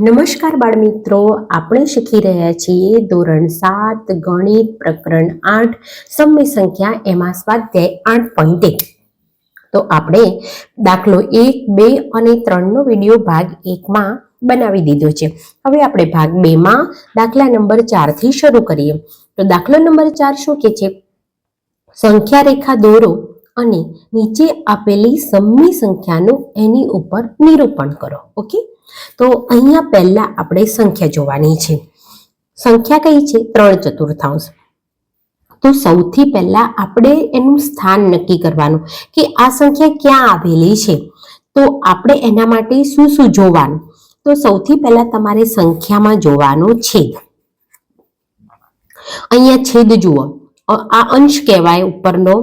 નમસ્કાર બાળમિત્રો, આપણે શીખી રહ્યા છીએ ધોરણ સાત, ગણિત પ્રકરણ આઠ, સમય સંખ્યા એમાં સ્વાધ્યાય આઠ પોઈન્ટ એક. તો આપણે દાખલો એક, બે અને ત્રણનો વીડિયો ભાગ એકમાં બનાવી દીધો છે. હવે આપણે ભાગ બેમાં દાખલા નંબર ચારથી શરૂ કરીએ. તો દાખલો નંબર ચાર શું કે છે? સંખ્યા રેખા દોરો અને નીચે આપેલી સમય સંખ્યાનું એની ઉપર નિરૂપણ કરો. ઓકે? તો અહીંયા પહેલા આપણે સંખ્યા જોવાની છે. સંખ્યા કઈ છે? ત્રણ ચતુર્થાંશ. તો સૌથી પહેલા આપણે એનું સ્થાન નક્કી કરવાનું કે આ સંખ્યા ક્યાં આવેલી છે. તો આપણે એના માટે શું શું જોવાનું? તો સૌથી પહેલા તમારે સંખ્યામાં જોવાનો છેદ અહીંયા છેદ જુઓ. આ અંશ કહેવાય ઉપરનો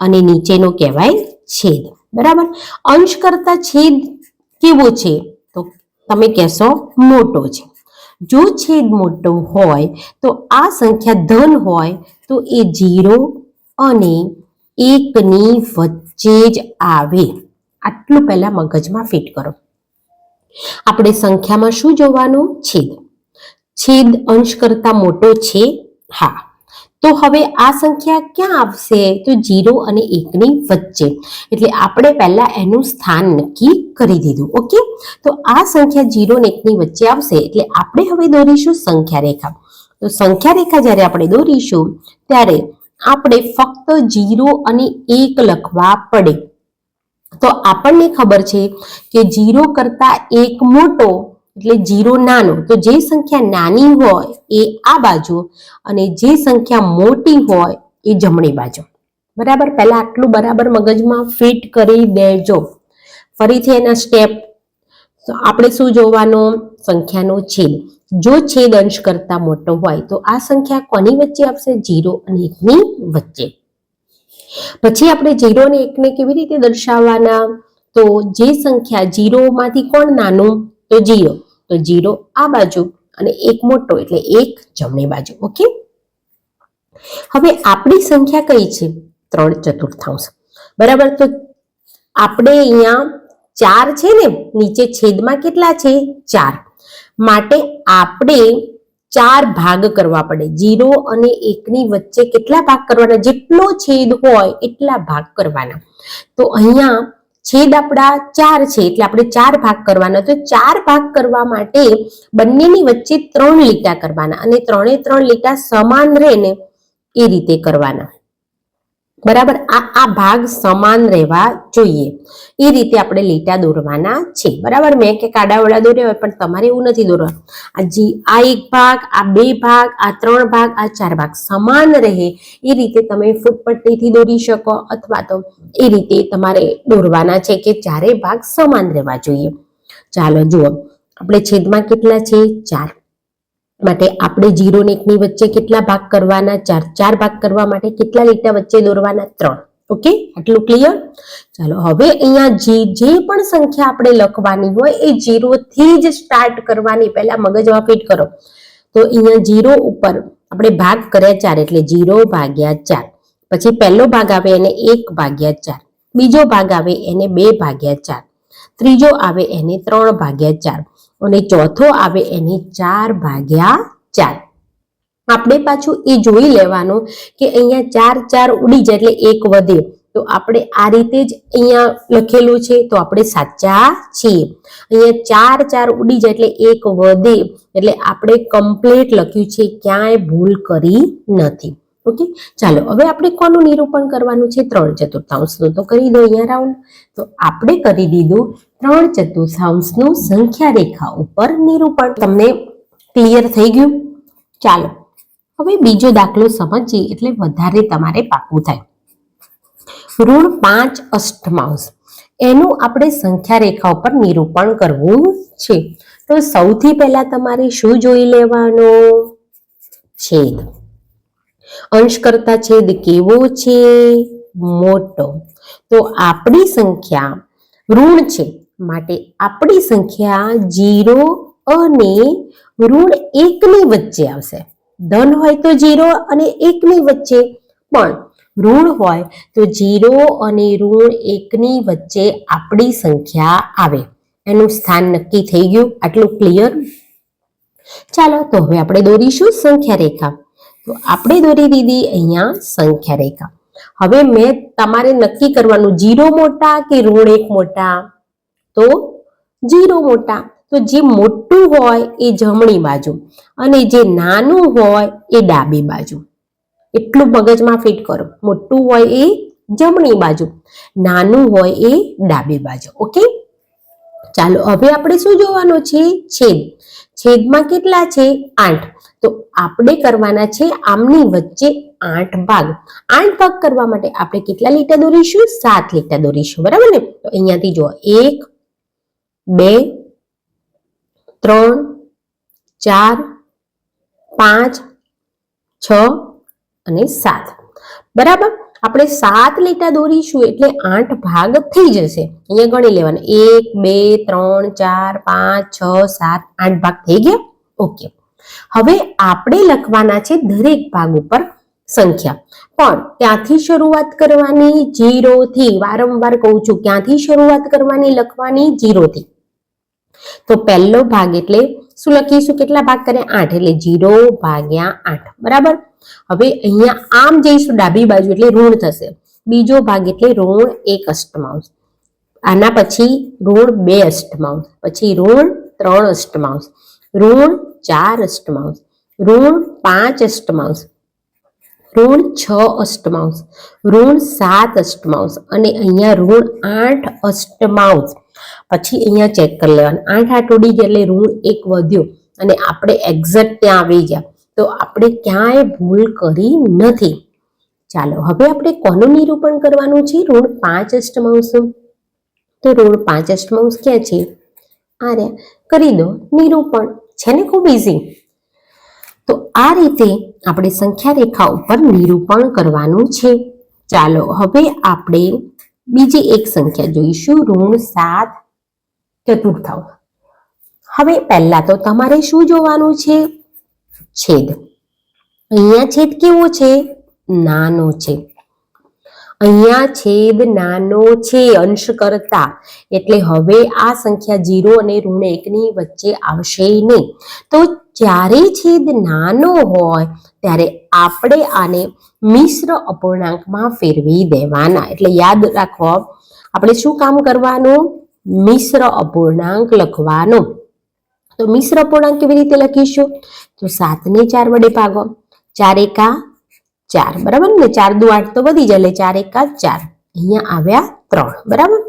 અને નીચેનો કહેવાય છેદ. બરાબર? અંશ કરતા છેદ કેવો છે? તમે કહેશો મોટો છે. જો છેદ મોટો હોય તો આ સંખ્યા ધન હોય તો એ જીરો અને એકની વચ્ચે જ આવે. આટલું પહેલાં મગજમાં ફિટ કરો. આપણે સંખ્યામાં શું જોવાનું? છેદ. છેદ અંશ કરતા મોટો છે હા. તો હવે આ સંખ્યા ક્યાં આવશે? તો જીરો અને એકની વચ્ચે. એટલે આપણે પહેલા એનું સ્થાન નક્કી કરી દીધું, ઓકે? તો આ સંખ્યા જીરો અને એકની વચ્ચે આવશે, એટલે આપણે હવે દોરીશું સંખ્યા રેખા તો સંખ્યા રેખા જ્યારે આપણે દોરીશું, ત્યારે આપણે ફક્ત જીરો અને એક લખવા પડે. તો આપણને ખબર છે કે જીરો કરતા એક મોટો એટલે જીરો નાનો, તો જે સંખ્યા નાની હોય એ આ બાજુ અને જે સંખ્યા મોટી હોય એ જમણી બાજુ. બરાબર? પહેલા આટલું બરાબર મગજમાં ફિટ કરી દેજો. ફરીથી એના સ્ટેપ આપણે શું જોવાનો? સંખ્યાનો છેદ. જો છેદ અંશ કરતા મોટો હોય, તો આ સંખ્યા કોની વચ્ચે આપશે જીરો અને એકની વચ્ચે. પછી આપણે જીરો અને એકને કેવી રીતે દર્શાવવાના? તો જે સંખ્યા જીરોમાંથી કોણ નાનું? તો જીરો. તો જીરો આ બાજુ અને એક મોટો એટલે એક જમણી બાજુ. ઓકે? હવે આપણી સંખ્યા કઈ છે? ત્રણ ચતુર્થાંશ. બરાબર? તો આપણે અહીંયા ચાર છે ને, નીચે છેદમાં કેટલા છે? ચાર. માટે આપણે ચાર ભાગ કરવા પડે. જીરો અને એકની વચ્ચે કેટલા ભાગ કરવાના? જેટલો છેદ હોય એટલા ભાગ કરવાના. તો અહીંયા છેદ આપણા ચાર છે, એટલે આપણે ચાર ભાગ કરવાના. તો ચાર ભાગ કરવા માટે બંનેની વચ્ચે ત્રણ લીટા કરવાના અને ત્રણે ત્રણ લીટા સમાન રહે ને એ રીતે કરવાના. બરાબર? આ આ ભાગ સમાન રહેવા જોઈએ. એ રીતે આપણે લીટા દોરવાના છે. બરાબર? મેં કે કાડાવાળા દોર્યા હોય, પણ તમારે એવું નથી દોરવા આ જી આ એક ભાગ, આ બે ભાગ, આ ત્રણ ભાગ, આ ચાર ભાગ સમાન રહે. એ રીતે તમે ફૂટપટ્ટીથી દોરી શકો અથવા તો એ રીતે તમારે દોરવાના છે કે ચારેય ભાગ સમાન રહેવા જોઈએ. ચાલો જુઓ. આપણે છેદમાં કેટલા છે? ચાર. માટે આપણે જીરો ને એકની વચ્ચે કેટલા ભાગ કરવાના? ચાર ચાર ભાગ કરવા માટે કેટલા લીટા વચ્ચે દોરવાના? ત્રણ. ઓકે? આટલું ક્લિયર ચાલો, હવે અહીંયા જે જે પણ સંખ્યા આપણે લખવાની હોય એ જીરો થી જ સ્ટાર્ટ કરવાની. પહેલા મગજમાં ફિટ કરો. તો અહીંયા જીરો ઉપર આપણે ભાગ કર્યા ચાર, એટલે જીરો ભાગ્યા ચાર. પછી પહેલો ભાગ આવે એને એક ભાગ્યા ચાર. બીજો ભાગ આવે એને બે ભાગ્યા ચાર. ત્રીજો આવે એને ત્રણ ભાગ્યા ચાર. અને ચોથો આવે એને ચાર ભાગ્યા ચાર. આપણે પાછું એ જોઈ લેવાનું કે અહીંયા ચાર ચાર ઉડી જાય એટલે એક વધે. તો આપણે આ રીતે જ અહીંયા લખેલું છે, તો આપણે સાચા છીએ. અહીંયા ચાર ચાર ઉડી જાય એટલે એક વધે. એટલે આપણે કમ્પ્લીટ લખ્યું છે, ક્યાંય ભૂલ કરી નથી. ઓકે? ચાલો, હવે આપણે કોનું નિરૂપણ કરવાનું છે? ત્રણ ચતુર્થાંશનું. તો કરી દો અહીંયા રાઉન્ડ તો આપણે કરી દીધું ત્રણ ચતુર્થાંશનું સંખ્યા રેખા ઉપર નિરૂપણ. તમને ક્લિયર થઈ ગયું? ચાલો, હવે બીજો દાખલો સમજીએ એટલે વધારે તમારે પાકું થાય. ઋણ પાંચ અષ્ટમાંશ. એનું આપણે સંખ્યા રેખા ઉપર નિરૂપણ કરવું છે. તો સૌથી પહેલા તમારે શું જોઈ લેવાનો? છેદ. અંશ કરતા છેદ કેવો છે? મોટો. તો આપણી સંખ્યા ઋણ છે. માટે આપણી સંખ્યા જીરો અને ઋણ એકની વચ્ચે આવશે. ધન હોય તો જીરો અને એકની વચ્ચે, પણ ઋણ હોય તો જીરો અને ઋણ એકની વચ્ચે આપણી સંખ્યા આવે. એનું સ્થાન નક્કી થઈ ગયું. આટલું ક્લિયર ચાલો, તો હવે આપણે દોરીશું સંખ્યા રેખા તો આપણે દોરી દીધી અહીંયા સંખ્યા રેખા હવે મેં તમારે નક્કી કરવાનું, જીરો મોટા કે ઋણ એક મોટા? તો જીરો મોટા. તો જે મોટું હોય એ જમણી બાજુ અને જે નાનું હોય એ ડાબી બાજુ. એટલું મગજમાં ફિટ કરો. મોટું હોય એ જમણી બાજુ, નાનું હોય એ ડાબી બાજુ. ઓકે? ચાલો, હવે આપણે શું જોવાનું છે? છેદ. છેદમાં કેટલા છે? આઠ. તો આપણે કરવાના છે આમની વચ્ચે આઠ ભાગ. આઠ ભાગ કરવા માટે આપણે કેટલા લીટા દોરીશું? સાત લીટા દોરીશું. બરાબર ને? તો અહીંયાથી જુઓ. એક બે, ત્રણ, ચાર, પાંચ, છ અને સાત. બરાબર? આપણે સાત લીટા દોરીશું એટલે આઠ ભાગ થઈ જશે. અહીંયા ગણી લેવાના. એક, બે, ત્રણ, ચાર, પાંચ, છ, સાત, આઠ ભાગ થઈ ગયા? ઓકે. હવે આપણે લખવાના છે દરેક ભાગ ઉપર સંખ્યા. પણ ત્યાંથી શરૂઆત કરવાની જીરો થી વારંવાર કહું છું, ક્યાંથી શરૂઆત કરવાની લખવાની જીરો થી તો પહેલો ભાગ એટલે શું લખીશું? કેટલા ભાગ કરે આઠ. એટલે જીરો ભાગ્યા આઠ. બરાબર? હવે અહીંયા આમ જઈશું, ડાબી બાજુ એટલે ઋણ થશે. બીજો ભાગ એટલે ઋણ એક અષ્ટમાંશ. આના પછી ઋણ બે અષ્ટમાંશ. પછી ઋણ ત્રણ અષ્ટમાંશ. ઋણ ચાર અષ્ટમાંશ. ઋણ પાંચ અષ્ટમાંશ. ઋણ છ અષ્ટમાંશ, ઋણ સાત અષ્ટમાંશ અને અહીંયા ઋણ આઠ અષ્ટમાંશ. પછી અહીંયા ચેક કરી લેવાનું. આઠ આઠ ઉડી ગયા એટલે ઋણ એક વધ્યો અને આપણે એક્ઝેક્ટ ત્યાં આવી ગયા. તો આપણે ક્યાંય ભૂલ કરી નથી. ચાલો, હવે આપણે કોનું નિરૂપણ કરવાનું છે? ઋણ પાંચ અષ્ટમાંશનું તો ઋણ પાંચ અષ્ટમાંશ ક્યાં છે? આ રહ્યા. કરી દો. નિરૂપણ. છે ને ખૂબ ઇઝી તો આ રીતે આપણે સંખ્યા રેખા ઉપર નિરૂપણ કરવાનું છે. ચાલો હવે આપણે બીજી એક સંખ્યા જોઈશું, ઋણ સાત ચતુર્થાંશ. હવે પહેલા તો તમારે શું જોવાનું છે? છેદ. અહીંયા છેદ કેવો છે? નાનો છે. અહીંયા છેદ નાનો છે, અંશ કરતા. એટલે હવે આ સંખ્યા જીરો અને ઋણ એકની વચ્ચે આવશે નહીં. તો જ્યારે છેદ નાનો હોય, ત્યારે આપણે આને મિશ્ર અપૂર્ણાંકમાં ફેરવી દેવાના. એટલે યાદ રાખો, આપણે શું કામ કરવાનું? મિશ્ર અપૂર્ણાંક લખવાનો. તો મિશ્ર અપૂર્ણાંક કેવી રીતે લખીશું? તો સાતને ચાર વડે ભાગો. ચાર એકા ચાર, બરાબર? ને ચાર દુ આઠ તો વધી જાય, એટલે ચાર એકા ચાર. અહીંયા આવ્યા ત્રણ, બરાબર?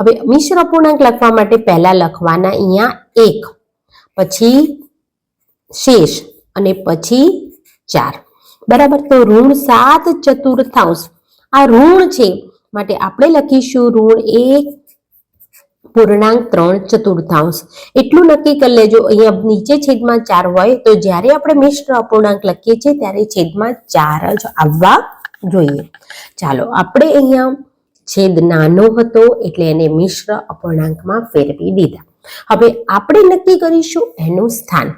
હવે મિશ્ર અપૂર્ણાંક લખવા માટે પહેલા લખવાના અહીંયા એક, પછી શેષ અને પછી ચાર. બરાબર? તો ઋણ સાત ચતુર્થાંશ. આ ઋણ છે, માટે આપણે લખીશું ઋણ એક પૂર્ણાંક ત્રણ ચતુર્થાંશ. એટલું નક્કી કરી લેજો, અહીંયા નીચે છેદમાં ચાર હોય તો જ્યારે આપણે મિશ્ર અપૂર્ણાંક લખીએ છીએ ત્યારે છેદમાં ચાર જ આવવા જોઈએ. ચાલો, આપણે અહીંયા છેદ નાનો હતો એટલે એને મિશ્ર અપૂર્ણાંકમાં ફેરવી દીધા. હવે આપણે નક્કી કરીશું એનું સ્થાન.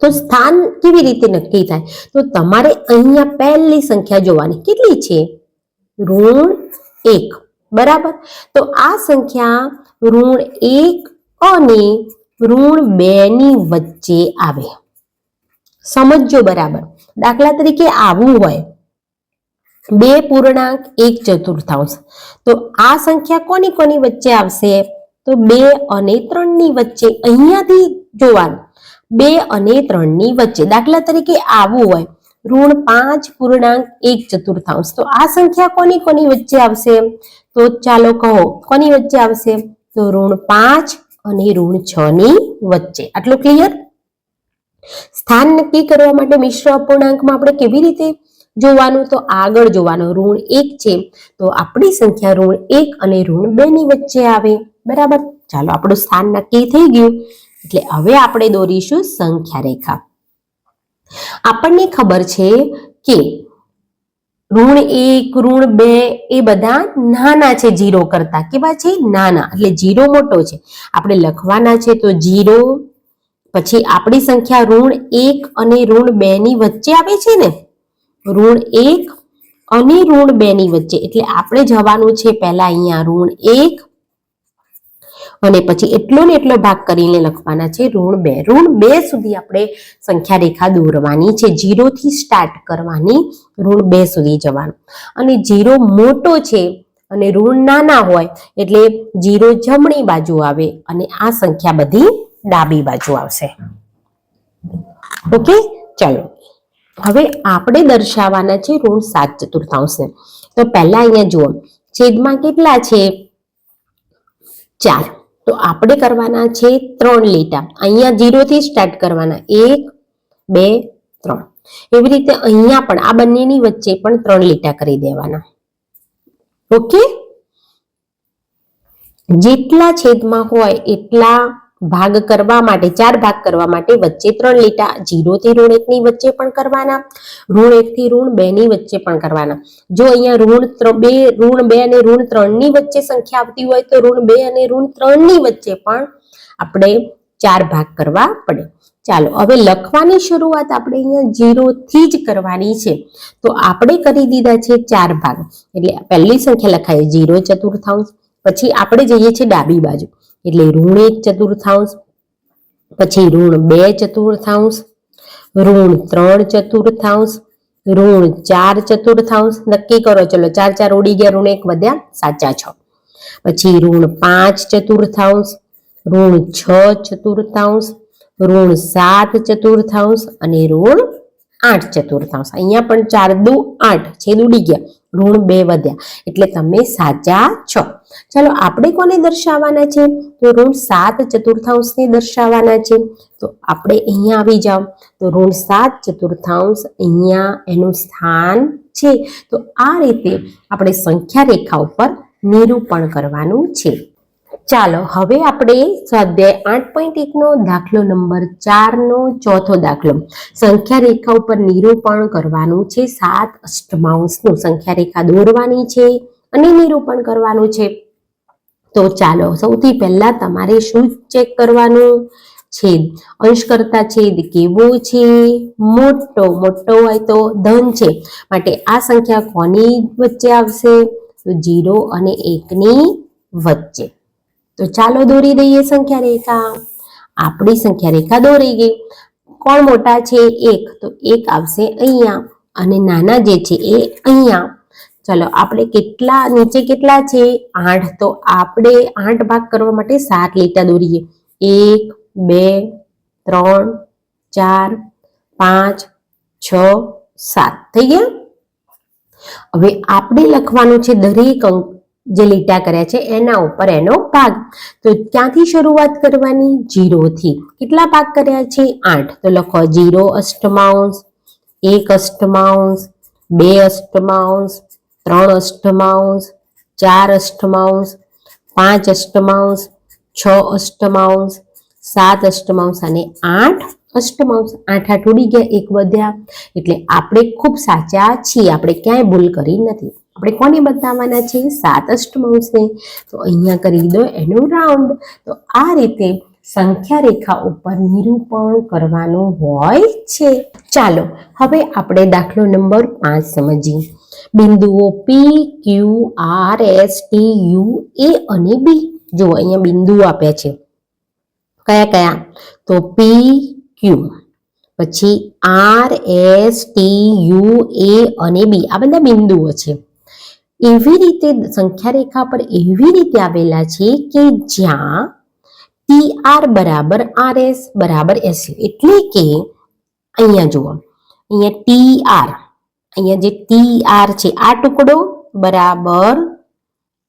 તો સ્થાન કેવી રીતે નક્કી થાય? તો તમારે અહીંયા પહેલી સંખ્યા જોવાની. કેટલી છે? ઋણ એક. બરાબર? તો આ સંખ્યા ઋણ એક અને ઋણ બે ની વચ્ચે આવે. સમજજો બરાબર. દાખલા તરીકે આવું હોય. બે પૂર્ણાંક એક ચતુર્થાંશ. તો આ સંખ્યા કોની કોની વચ્ચે આવશે? તો બે અને ત્રણની વચ્ચે. અહીંયાથી જોવાનું. બે અને ત્રણની વચ્ચે. દાખલા તરીકે આવું હોય. ઋણ પાંચ પૂર્ણાંક એક ચતુર્થાંશ. તો આ સંખ્યા કોની કોની વચ્ચે આવશે? તો ચાલો કહો, કોની વચ્ચે આવશે? તો ઋણ પાંચ અને ઋણ છ ની વચ્ચે. આટલું ક્લિયર સ્થાન નક્કી કરવા માટે મિશ્ર અપૂર્ણાંકમાં આપણે કેવી રીતે જોવાનું? તો આગળ જોવાનું, ઋણ એક છે. તો આપણી સંખ્યા ઋણ એક અને ઋણ બે ની વચ્ચે આવે. બરાબર? ચાલો આપણું સ્થાન નક્કી થઈ ગયું. એટલે હવે આપણે દોરીશું સંખ્યા રેખા આપણને ખબર છે કે ઋણ એક, ઋણ બે એ બધા નાના છે જીરો કરતા. કેવા છે? નાના. એટલે જીરો મોટો છે. આપણે લખવાના છે તો જીરો પછી આપણી સંખ્યા ઋણ એક અને ઋણ બે ની વચ્ચે આવે છે ને? ઋણ એક અને ઋણ બે ની વચ્ચે. એટલે આપણે જવાનું છે પહેલા અહીંયા ઋણ એક અને પછી એટલો ને એટલો ભાગ કરીને લખવાના છે ઋણ બે. ઋણ બે સુધી આપણે સંખ્યા રેખા દોરવાની છે. જીરો થી સ્ટાર્ટ કરવાની ઋણ બે સુધી જવાનું. અને જીરો મોટો છે અને ઋણ નાના હોય એટલે જીરો જમણી બાજુ આવે અને આ સંખ્યા બધી ડાબી બાજુ આવશે. ઓકે? ચાલો. હવે આપણે દર્શાવવાના છે ઋણ સાત ચતુર્થાંશને. તો પહેલા અહીંયા જુઓ. છેદમાં કેટલા છે? ચાર. તો આપણે કરવાના છે ત્રણ લીટા. અહીંયા જીરો થી સ્ટાર્ટ કરવાના. એક, બે, ત્રણ. એવી રીતે અહીંયા પણ આ બંનેની વચ્ચે પણ ત્રણ લીટા કરી દેવાના. ઓકે? જેટલા છેદમાં હોય એટલા ભાગ કરવા માટે, ચાર ભાગ કરવા માટે વચ્ચે ત્રણ લીટા જીરો થી ઋણ એકની વચ્ચે પણ કરવાના, ઋણ એક થી ઋણ બે ની વચ્ચે પણ કરવાના. જો અહીંયા ઋણ બે ઋણ બે અને ઋણ ત્રણની વચ્ચે સંખ્યા આવતી હોય તો ઋણ બે અને ઋણ ત્રણની વચ્ચે પણ આપણે ચાર ભાગ કરવા પડે. ચાલો, હવે લખવાની શરૂઆત આપણે અહીંયા જીરો થી જ કરવાની છે. તો આપણે કરી દીધા છે ચાર ભાગ. એટલે પહેલી સંખ્યા લખાય, જીરો ચતુર્થાંશ. પછી આપણે જઈએ છીએ ડાબી બાજુ. એટલે ઋણ એક ચતુર્થાંશ, પછી ઋણ બે ચતુર્થાંશ, ઋણ ત્રણ ચતુર્થાંશ, ઋણ ચાર ચતુર્થાંશ. નક્કી કરો, ચલો ચાર ચાર ઉડી ગયા, ઋણ એક વધ્યા, સાચા છ. પછી ઋણ પાંચ ચતુર્થાંશ, ઋણ છ ચતુર્થાંશ, ઋણ સાત ચતુર્થાંશ અને ઋણ આઠ ચતુર્થાંશ. અહીંયા પણ ચાર દુ આઠ છેદ ઉડી ગયા. ઋણ બે વધ્યા. એટલે તમે સાચા છો. ચાલો, આપણે કોને દર્શાવવાના છે? તો ઋણ સાત ચતુર્થાંશને દર્શાવવાના છે. તો આપણે અહીંયા આવી જાઓ. તો ઋણ સાત ચતુર્થાંશ અહીંયા એનું સ્થાન છે. તો આ રીતે આપણે સંખ્યા રેખા ઉપર નિરૂપણ કરવાનું છે. ચાલો હવે આપણે સ્વાધ્યાય આઠ પોઈન્ટ એકનો દાખલો નંબર ચારનો ચોથો દાખલો. સંખ્યા રેખા ઉપર નિરૂપણ કરવાનું છે સાત અષ્ટમાંશનું. સંખ્યા રેખા દોરવાની છે અને નિરૂપણ કરવાનું છે. તો ચાલો સૌથી પહેલા તમારે શું ચેક કરવાનું? છેદ. અંશ કરતા છેદ કેવો છે? મોટો. મોટો હોય તો ધન છે. માટે આ સંખ્યા કોની વચ્ચે આવશે? તો જીરો અને એકની વચ્ચે. તો ચાલો દોરી દઈએ સંખ્યા રેખા આપણી સંખ્યા રેખા દોરી ગઈ. કોણ મોટા છે? એક. તો એક આવશે અહીંયા અને નાના જે છે એ અહીંયા. ચલો, આપણે કેટલા, નીચે કેટલા છે? આઠ. તો આપણે આઠ ભાગ કરવા માટે સાત લીટા દોરીએ. એક, બે, ત્રણ, ચાર, પાંચ, છ, સાત. થઈ ગયા? હવે આપણે લખવાનું છે દરેક અંક જે લીટા કર્યા છે, એના ઉપર એનો ભાગ. તો ક્યાંથી શરૂઆત કરવાની? જીરોથી. કેટલા ભાગ કર્યા છે? આઠ. તો લખો, જીરો અષ્ટમાંશ, એક અષ્ટમાંશ, બે અષ્ટમાંશ, ત્રણ અષ્ટમાંશ, ચાર અષ્ટમાંશ, પાંચ અષ્ટમાંશ, છ અષ્ટમાંશ, સાત અષ્ટમાંશ અને આઠ અષ્ટમાંશ. આઠ આઠ ઉડી ગયા, એક વધ્યા. એટલે આપણે ખૂબ સાચા છીએ, આપણે ક્યાંય ભૂલ કરી નથી. આપણે કોને બતાવવાના છે? સાત અષ્ટમાંશને તો અહીંયા કરી દો એનું રાઉન્ડ તો આ રીતે સંખ્યા રેખા ઉપર નિરૂપણ કરવાનું હોય છે. ચાલો, હવે આપણે દાખલો નંબર પાંચ સમજીએ. બિંદુઓ P Q R S T U A અને બી જો અહીંયા બિંદુઓ આપ્યા છે. કયા કયા? તો પી ક્યુ પછી R S T U A અને બી આ બધા બિંદુઓ છે. એવી રીતે સંખ્યા રેખા પર એવી રીતે આવેલા છે કે જ્યાં ટી આર બરાબર આર એસ બરાબર એસ એટલે કે અહીંયા જુઓ, અહીંયા ટી આર અહીંયા જે ટી આર છે, આ ટુકડો બરાબર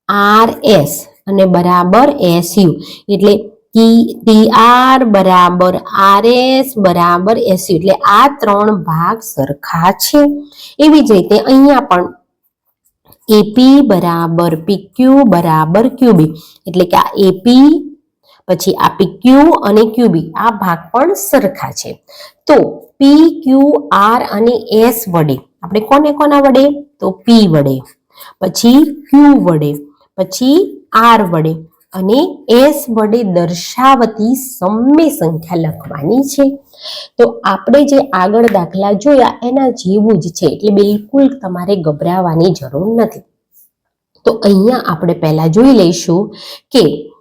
આર એસ અને બરાબર એસ યુ એટલે ટી આર બરાબર આર એસ બરાબર એસ યુ એટલે આ ત્રણ ભાગ સરખા છે. એવી જ રીતે અહીંયા પણ એપી બરાબર પીક્યુ બરાબર ક્યુબી એટલે કે આ એપી પછી આ પીક્યુ અને ક્યુબી આ ભાગ પણ સરખા છે. તો પી ક્યુ આર અને એસ વડે, આપણે કોને કોના વડે? તો પી વડે, પછી ક્યુ વડે, પછી આર વડે. અને એસ વડે દર્શાવતી સમય સંખ્યા લખવાની છે. તો આપણે જે આગળ દાખલા જોયા, એના જેવું જ છે. એટલે બિલકુલ તમારે ગભરાવાની જરૂર નથી. તો અહીંયા આપણે પહેલા જોઈ લઈશું કે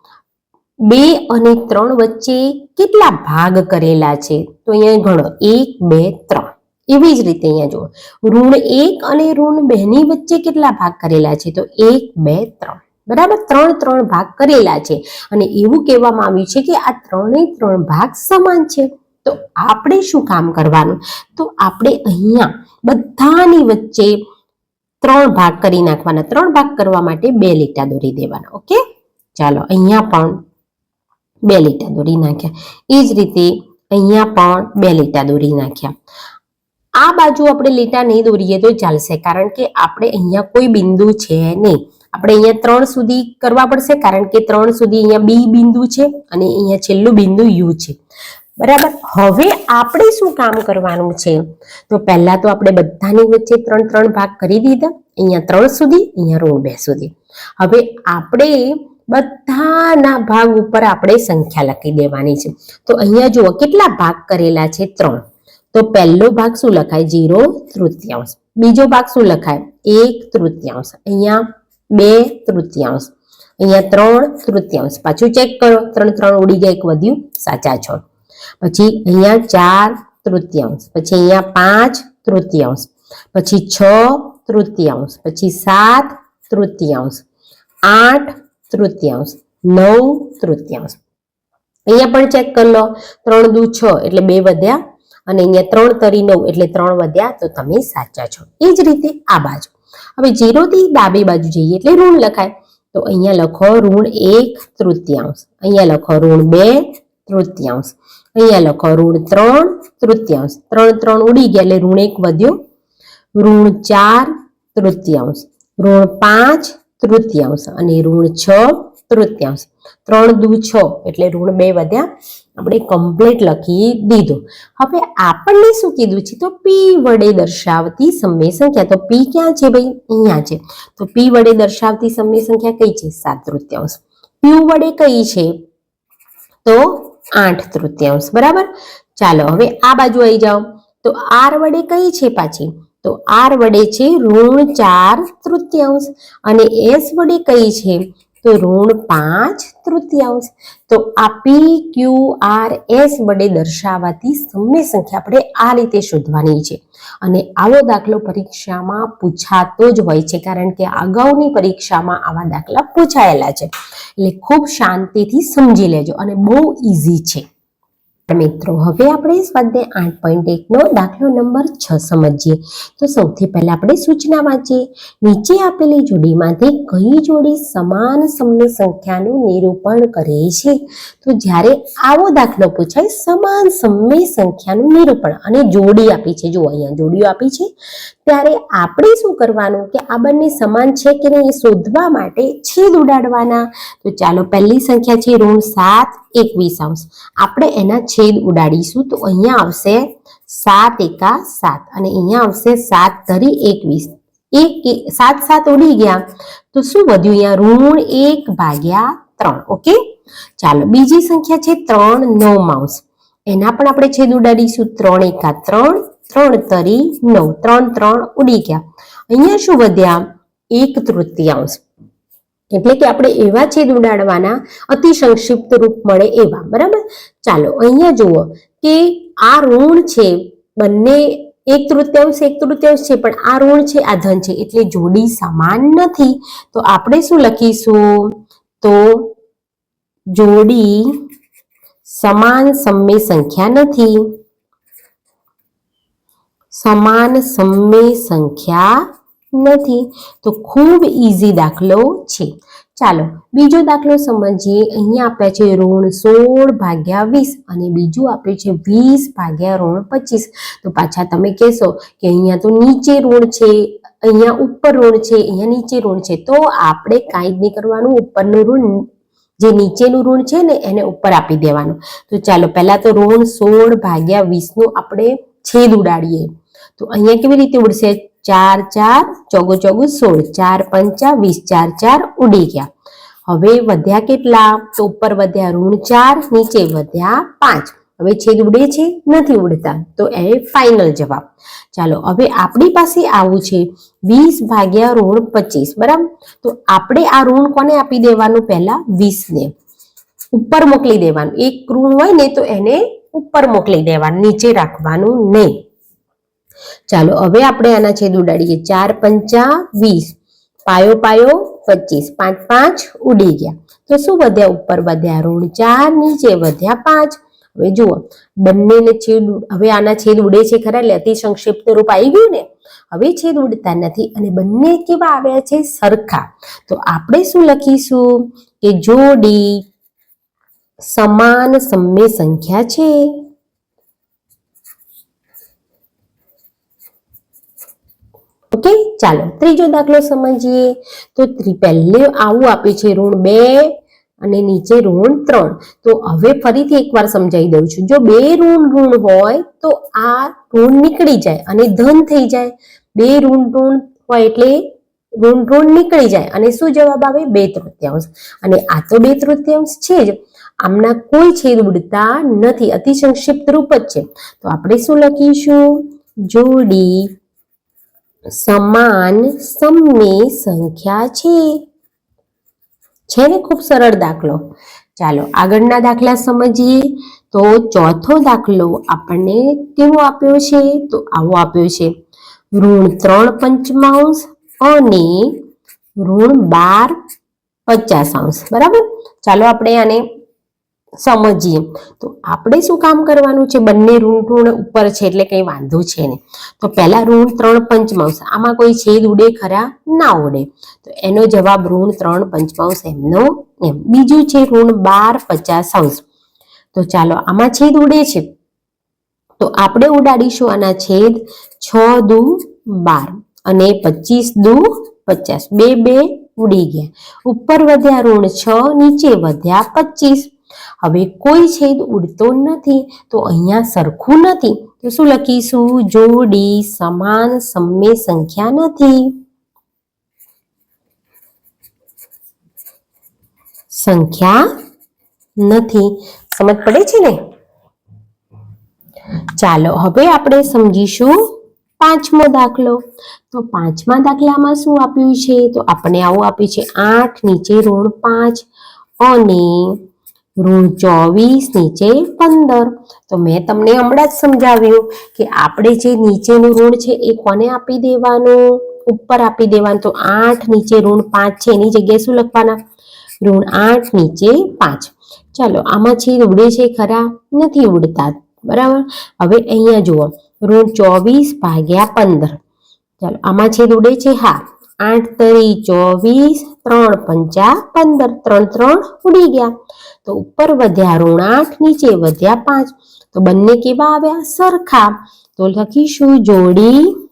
બે અને ત્રણ વચ્ચે કેટલા ભાગ કરેલા છે? તો અહીંયા ગણો. એક, બે, ત્રણ. એવી જ રીતે અહીંયા જુઓ. ઋણ એક અને ઋણ બે ની વચ્ચે કેટલા ભાગ કરેલા છે? તો એક, બે, ત્રણ. બરાબર ત્રણ ત્રણ ભાગ કરેલા છે. અને એવું કહેવામાં આવ્યું છે કે આ ત્રણે ત્રણ ભાગ સમાન છે. તો આપણે શું કામ કરવાનું? તો આપણે અહીંયા બધાની વચ્ચે ત્રણ ભાગ કરી નાખવાના. ત્રણ ભાગ કરવા માટે બે લીટા દોરી દેવાના. ઓકે? ચાલો, અહીંયા પણ બે લીટા દોરી નાખ્યા. એ જ રીતે અહીંયા પણ બે લીટા દોરી નાખ્યા. આ બાજુ આપણે લીટા નહીં દોરીએ તો ચાલશે. કારણ કે આપણે અહીંયા કોઈ બિંદુ છે નહીં. આપણે અહીંયા ત્રણ સુધી કરવા પડશે, કારણ કે ત્રણ સુધી અહીંયા બી બિંદુ છે અને અહીંયા છેલ્લું બિંદુ યુ છે. બરાબર? હવે આપણે શું કામ કરવાનું છે? તો પહેલા તો આપણે બધાની વચ્ચે ત્રણ ત્રણ ભાગ કરી દીધા, અહીંયા ત્રણ સુધી, અહીંયા ઋણ બે સુધી. હવે આપણે બધાના ભાગ ઉપર આપણે સંખ્યા લખી દેવાની છે. તો અહીંયા જુઓ, કેટલા ભાગ કરેલા છે? ત્રણ. તો પહેલો ભાગ શું લખાય? જીરો તૃતીયાંશ. બીજો ભાગ શું લખાય? એક તૃતીયાંશ. અહીંયા બે તૃતીયાંશ. અહીંયા ત્રણ તૃતીયાંશ. પાછું ચેક કરો. ત્રણ ત્રણ ઉડી ગયા, એક વધ્યું. સાચા છો. પછી અહીંયા ચાર તૃતીયાંશ. પછી અહીંયા પાંચ તૃતીયાંશ. પછી છ તૃતીયાંશ. પછી સાત તૃતીયાંશ. આઠ તૃતીયાંશ. નવ તૃતીયાંશ. અહીંયા પણ ચેક કરી લો. ત્રણ દુ છ એટલે બે વધ્યા. અને અહીંયા ત્રણ તરી નવ એટલે ત્રણ વધ્યા. તો તમે સાચા છો. એ જ રીતે આ બાજુ. હવે જીરો થી ડાબી બાજુ જઈએ એટલે ઋણ લખાય. તો અહીંયા લખો ઋણ એક તૃતીયાંશ. અહીંયા લખો ઋણ બે તૃતીયાંશ. અહીંયા લખો ઋણ ત્રણ તૃતીયાંશ. ત્રણ ત્રણ ઉડી ગયા એટલે ઋણ એક વધ્યો. ઋણ ચાર તૃતીયાંશ. ઋણ પાંચ તૃતીયાંશ. અને ઋણ છ તૃતીયાંશ. ત્રણ દુ છ એટલે ઋણ બે વધ્યા. આપણે કમ્પ્લીટ લખી દીધું. હવે આપણને શું કીધું છે? તો પી વડે દર્શાવતી સમય સંખ્યા. તો પી ક્યાં છે ભાઈ? અહીંયા છે. તો પી વડે દર્શાવતી સમય સંખ્યા કઈ છે? સાત તૃતીયાંશ. પી વડે કઈ છે? તો આઠ તૃતીયાંશ. બરાબર? ચાલો, હવે આ બાજુ આવી જાઓ. તો આર વડે કઈ છે પાછી? તો આર વડે છે ઋણ ચાર તૃતીયાંશ. અને એસ વડે કઈ છે? તો ઋણ પાંચ તૃતીયાંશ. તો આ પી ક્યુ આર એસ વડે દર્શાવાતી સમય સંખ્યા આપણે આ રીતે શોધવાની છે. અને આવો દાખલો પરીક્ષામાં પૂછાતો જ હોય છે, કારણ કે અગાઉની પરીક્ષામાં આવા દાખલા પૂછાયેલા છે. એટલે ખૂબ શાંતિથી સમજી લેજો અને બહુ ઇઝી છે. મિત્રો, હવે આપણે સ્વાધ્યાય આઠ પોઈન્ટ એકનો દાખલો નંબર છ સમજીએ. તો સૌથી પહેલા આપણે સૂચના વાંચીએ. નીચે આપેલી જોડીમાંથી કઈ જોડી સમાન સમય સંખ્યાનું નિરૂપણ કરે છે? તો જ્યારે આવો દાખલો પૂછાય, સમાન સમય સંખ્યાનું નિરૂપણ. અને જોડી આપી છે જો અહીંયા જોડીઓ આપી છે. ત્યારે આપણે શું કરવાનું કે આ બંને સમાન છે કે નહીં એ શોધવા માટે છેદ ઉડાડવાના. તો ચાલો પહેલી સંખ્યા છે ઋણ સાત એકવીસ અંશ. આપણે એના છેદ ઉડાડીશું તો અહીંયા આવશે સાત એકા સાત અને અહીંયા આવશે સાત ધરી એકવીસ એક એક- સાત સાત ઉડી ગયા. તો શું વધ્યું અહીંયા? ઋણ એક ભાગ્યા ત્રણ. ઓકે? ચાલો બીજી સંખ્યા છે ત્રણ નવ માઉસ એના પણ આપણે છેદ ઉડાડીશું. ત્રણ એકા ત્રણ ત્રણ તરી નવ, ત્રણ ત્રણ ઉડી ગયા. અહીંયા શું વધ્યા? એક તૃતીયાંશ. એટલે કે આપણે એવા છેદ ઉડાડવાના અતિ સંક્ષિપ્ત રૂપ મળે એવા. બરાબર? ચાલો, અહીંયા જુઓ કે આ ઋણ છે, બંને એક તૃતીયાંશ એક તૃતીયાંશ છે, પણ આ ઋણ છે, આ ધન છે. એટલે જોડી સમાન નથી. તો આપણે શું લખીશું? તો જોડી સમાન, સમય સંખ્યા નથી. સમાન સમય સંખ્યા નથી. તો ખૂબ ઇઝી દાખલો છે. ચાલો, બીજો દાખલો સમજીએ. અહીંયા આપ્યા છે ઋણ સોળ ભાગ્યા વીસ અને બીજું આપ્યું છે વીસ ભાગ્યા ઋણ પચીસ. તો પાછા તમે કહેશો કે અહીંયા તો નીચે ઋણ છે, અહીંયા ઉપર ઋણ છે, અહીંયા નીચે ઋણ છે. તો આપણે કાંઈ જ નહીં કરવાનું, ઉપરનું ઋણ, જે નીચેનું ઋણ છે ને, એને ઉપર આપી દેવાનું. તો ચાલો, પહેલાં તો ઋણ સોળ ભાગ્યા વીસનું આપણે છેદ ઉડાડીએ. તો અહીંયા કેવી રીતે ઉડશે? ચાર ચાર, ચોગો ચોગો, સોળ. ચાર, પંચા, વીસ. ચાર ચાર, ઉડી ગયા. હવે વધ્યા કેટલા? તો ઉપર વધ્યા ઋણ ચાર, નીચે વધ્યા પાંચ. હવે છેદ ઉડે છે? નથી ઉડતા. તો એ ફાઇનલ જવાબ. ચાલો, હવે આપણી પાસે આવું છે. વીસ ભાગ્યા ઋણ પચીસ, બરાબર? તો આપણે આ ઋણ કોને આપી દેવાનું પહેલા? વીસને. ઉપર મોકલી દેવાનું. એક ઋણ હોય ને તો એને ઉપર મોકલી દેવાનું. નીચે રાખવાનું નહીં. ચાલો, હવે આપણે આના છેદ ઉડાડીએ. ચાર પંચા વીસ. પાયો પાયો, પચીસ. પાંચ પાંચ ઉડી ગયા. તો શું વધ્યા? ઉપર વધ્યા ઋણ ચાર, નીચે વધ્યા પાંચ. હવે જુઓ, બંનેને છેદ હવે આના છેદ ઉડે છે ખરા, એટલે અતિ સંક્ષિપ્ત રૂપ આવી ગયું ને? હવે છેદ ઉડતા નથી અને બંને કેવા આવ્યા છે? સરખા. તો આપણે શું લખીશું? કે જોડી સમાન સમય સંખ્યા છે ઓકે, ચાલો ત્રીજો દાખલો સમજીએ. તો પહેલે આવું આપ્યું છે ઋણ બે અને નીચે ઋણ ત્રણ. તો હવે ફરીથી એકવાર સમજાવી દઉં છું. જો બે ઋણ ઋણ હોય તો આ ઋણ નીકળી જાય અને ધન થઈ જાય. બે ઋણ ઋણ હોય એટલે ઋણ ઋણ નીકળી જાય અને શું જવાબ આવે? બે તૃતીયાંશ. અને આ તો બે તૃતીયાંશ છે જ. આમના કોઈ છેદ ઉડતા નથી. અતિ સંક્ષિપ્ત રૂપ જ છે. તો આપણે શું લખીશું? જોડી સમાન સમની સંખ્યા છે. છે ને? ખૂબ સરળ દાખલો. ચાલો, આગળના દાખલા સમજીએ. તો ચોથો દાખલો આપણને કેવો આપ્યો છે? તો આવો આપ્યો છે. ઋણ ત્રણ પંચમાંશ અને ઋણ બાર પચાસ અંશ. બરાબર? ચાલો, આપણે આને સમજીએ. તો આપણે શું કામ કરવાનું છે? બંને ઋણ ઋણ ઉપર છે એટલે કંઈ વાંધો છે નહીં. તો પહેલા ઋણ ત્રણ પંચમાંશ. આમાં કોઈ છેદ ઉડે ખરા? ના ઉડે. તો એનો જવાબ ઋણ ત્રણ પંચમાંશ એમનો એમ. બીજું છે ઋણ બાર પચાસ અંશ તો ચાલો, આમાં છેદ ઉડે છે. તો આપણે ઉડાડીશું આના છેદ છ દુ બાર અને પચીસ દુ પચાસ. બે બે ઉડી ગયા. ઉપર વધ્યા ઋણ છ, નીચે વધ્યા પચીસ. હવે કોઈ છેદ ઉડતો નથી, તો અહીંયા સરખું નથી. તો શું લખીશું? જોડી સમાન સમય સંખ્યા નથી. સંખ્યા નથી. સમજ પડે છે ને? ચાલો, હવે આપણે સમજીશું પાંચમો દાખલો. તો પાંચમા દાખલામાં શું આપ્યું છે? તો આપણે આવું આપ્યું છે, આઠ નીચે ઋણ પાંચ અને ઋણ ચોવીસ, નીચે પંદર. તો મેં તમને હમણાં જ સમજાવ્યું કે આપણે જે નીચેનું ઋણ છે એ કોને આપી દેવાનું? ઉપર આપી દેવાનું. તો આઠ, નીચે ઋણ પાંચ છે. એની જગ્યાએ શું લખવાના? ઋણ આઠ, નીચે પાંચ. ચાલો, આમાં છેદ ઉડે છે ખરા? નથી ઉડતા. બરાબર? હવે અહીંયા જુઓ. ઋણ ચોવીસ ભાગ્યા પંદર. ચાલો, આમાં છેદ ઉડે છે, હા. આઠ તરી ચોવીસ, ત્રણ, પંચા, પંદર, ત્રણ ત્રણ ઉડી ગયા. તો ઉપર વધ્યા ઋણ આઠ, નીચે વધ્યા પાંચ. તો બંને કેવા આવ્યા? સરખા. તો લખીશું જોડી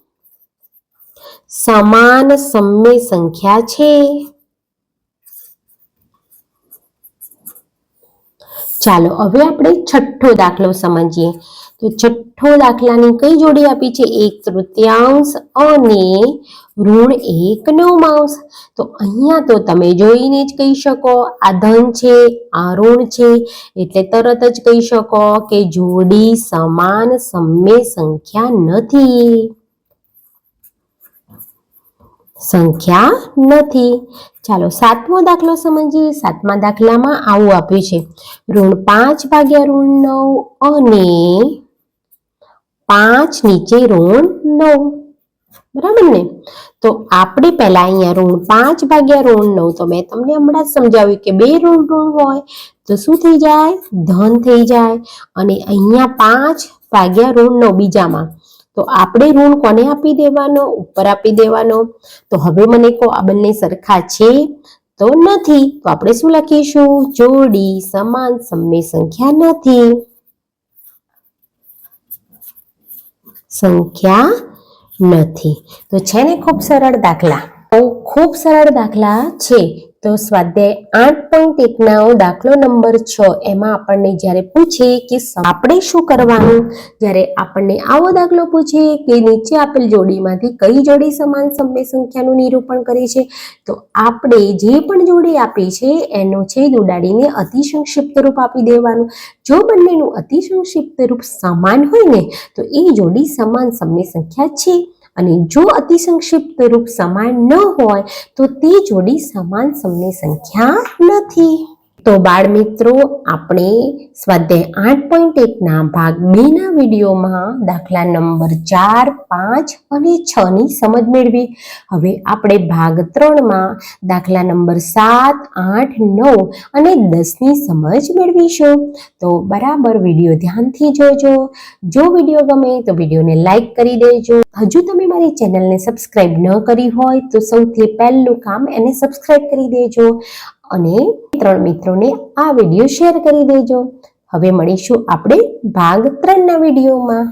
સમાન સમય સંખ્યા છે. ચાલો, હવે આપણે છઠ્ઠો દાખલો સમજીએ. તો છઠ્ઠો દાખલાની કઈ જોડી આપી છે? એક તૃતીયાંશ અને ઋણ એક નવમાંશ. તો અહીંયા તો તમે જોઈને જ કહી શકો, આ ધન છે, આ ઋણ છે, એટલે તરત જ કહી શકો કે જોડી સમાન સમય સંખ્યા નથી. સંખ્યા નથી. ચાલો સાતમો દાખલો સમજીએ. સાતમા દાખલામાં આવું આપ્યું છે. ઋણ પાંચ ભાગ્યા ઋણ નવ અને પાંચ નીચે ઋણ નવ. બરાબર ને? તો આપણે પહેલા અહીંયા ઋણ પાંચ ભાગ્યા ઋણ નવ. તો મેં તમને હમણાં સમજાવ્યું કે બે ઋણ ઋણ હોય તો શું થઈ જાય? ધન થઈ જાય. અને અહીંયા પાંચ ભાગ્યા ઋણ નવ બીજામાં. તો આપણે ઋણ કોને આપી દેવાનો? ઉપર આપી દેવાનો. તો હવે મને કહો, આ બંને સરખા છે? તો નથી. તો આપણે શું લખીશું? જોડી સમાન સમય સંખ્યા નથી. સંખ્યા નથી. તો છે ને ખૂબ સરળ દાખલા? ખૂબ સરળ દાખલા છે. તો સ્વાધ્યાય આઠ પોઈન્ટ એકના દાખલો નંબર છ, એમાં આપણને જ્યારે પૂછે કે આપણે શું કરવાનું? જ્યારે આપણને આવો દાખલો પૂછે કે નીચે આપેલ જોડીમાંથી કઈ જોડી સમાન સમય સંખ્યાનું નિરૂપણ કરે છે, તો આપણે જે પણ જોડી આપી છે, એનો છેદ ઉડાડીને અતિ સંક્ષિપ્ત રૂપ આપી દેવાનું. જો બંનેનું અતિ સંક્ષિપ્ત રૂપ સમાન હોય ને, તો એ જોડી સમાન સમય સંખ્યા છે. અને જો અતિ સંક્ષિપ્ત રૂપ સમાન ન હોય, તો તે જોડી સમાન સમની સંખ્યા નથી. તો બાળ મિત્રો આપણે સ્વાધ્યાય આઠ પોઈન્ટ એકના ભાગ બેના વિડીયોમાં દાખલા નંબર ચાર, પાંચ અને છની સમજ મેળવી. હવે આપણે ભાગ ત્રણમાં દાખલા નંબર સાત, આઠ, નવ અને દસની સમજ મેળવીશું. તો બરાબર વીડિયો ધ્યાનથી જોજો. જો વીડિયો ગમે તો વિડીયોને લાઈક કરી દેજો. હજુ તમે મારી ચેનલને સબસ્ક્રાઈબ ન કરી હોય તો સૌથી પહેલું કામ એને સબસ્ક્રાઈબ કરી દેજો. અને ત્રણ મિત્રોને આ વીડિયો શેર કરી દેજો. હવે મળીશું આપણે ભાગ ત્રણના વિડીયોમાં.